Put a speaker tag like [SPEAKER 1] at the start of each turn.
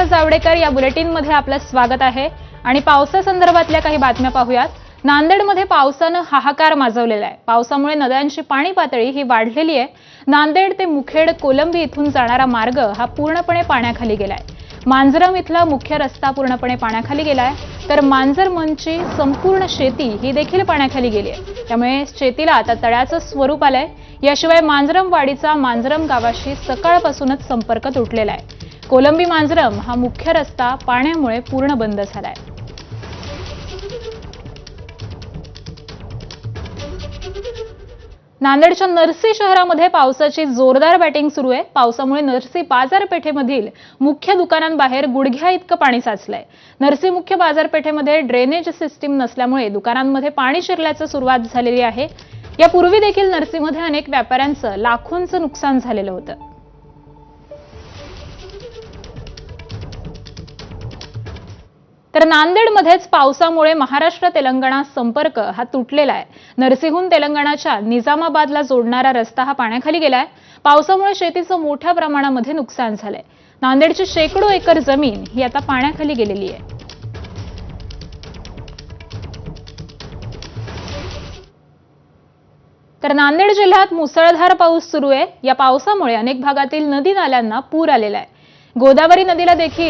[SPEAKER 1] वर्षा जावडेकर या बुलेटिनमध्ये आपलं स्वागत आहे. आणि पावसासंदर्भातल्या काही बातम्या पाहूयात. नांदेडमध्ये पावसानं हाहाकार माजवलेला आहे. पावसामुळे नद्यांची पाणी पातळी ही वाढलेली आहे. नांदेड ते मुखेड कोलंबी इथून जाणारा मार्ग हा पूर्णपणे पाण्याखाली गेलाय. मांजरम इथला मुख्य रस्ता पूर्णपणे पाण्याखाली गेलाय. तर मांजरमनची संपूर्ण शेती ही देखील पाण्याखाली गेली आहे. त्यामुळे शेतीला आता तळ्याचं स्वरूप आलंय. याशिवाय मांजरमवाडीचा मांजरम गावाशी सकाळपासूनच संपर्क तुटलेला आहे. कोलंबी मांजरम हा मुख्य रस्ता पाण्यामुळे पूर्ण बंद झालाय. नांदेडच्या नरसी शहरामध्ये पावसाची जोरदार बॅटिंग सुरू आहे. पावसामुळे नरसी बाजारपेठेमधील मुख्य दुकानांबाहेर गुडघ्या इतकं पाणी साचलंय. नरसी मुख्य बाजारपेठेमध्ये ड्रेनेज सिस्टीम नसल्यामुळे दुकानांमध्ये पाणी शिरल्याचं सुरुवात झालेली आहे. यापूर्वी देखील नरसीमध्ये अनेक व्यापाऱ्यांचं लाखोंचं नुकसान झालेलं होतं. तर नांदेडमध्येच पावसामुळे महाराष्ट्र तेलंगणा संपर्क हा तुटलेला आहे. नरसिंहून तेलंगणाच्या निजामाबादला जोडणारा रस्ता हा पाण्याखाली गेलाय. पावसामुळे शेतीचं मोठ्या प्रमाणामध्ये नुकसान झालंय. नांदेडची शेकडो एकर जमीन ही आता पाण्याखाली गेलेली आहे. तर नांदेड जिल्ह्यात मुसळधार पाऊस सुरू आहे. या पावसामुळे अनेक भागातील नदी नाल्यांना पूर आलेला आहे. गोदावरी नदीला देखील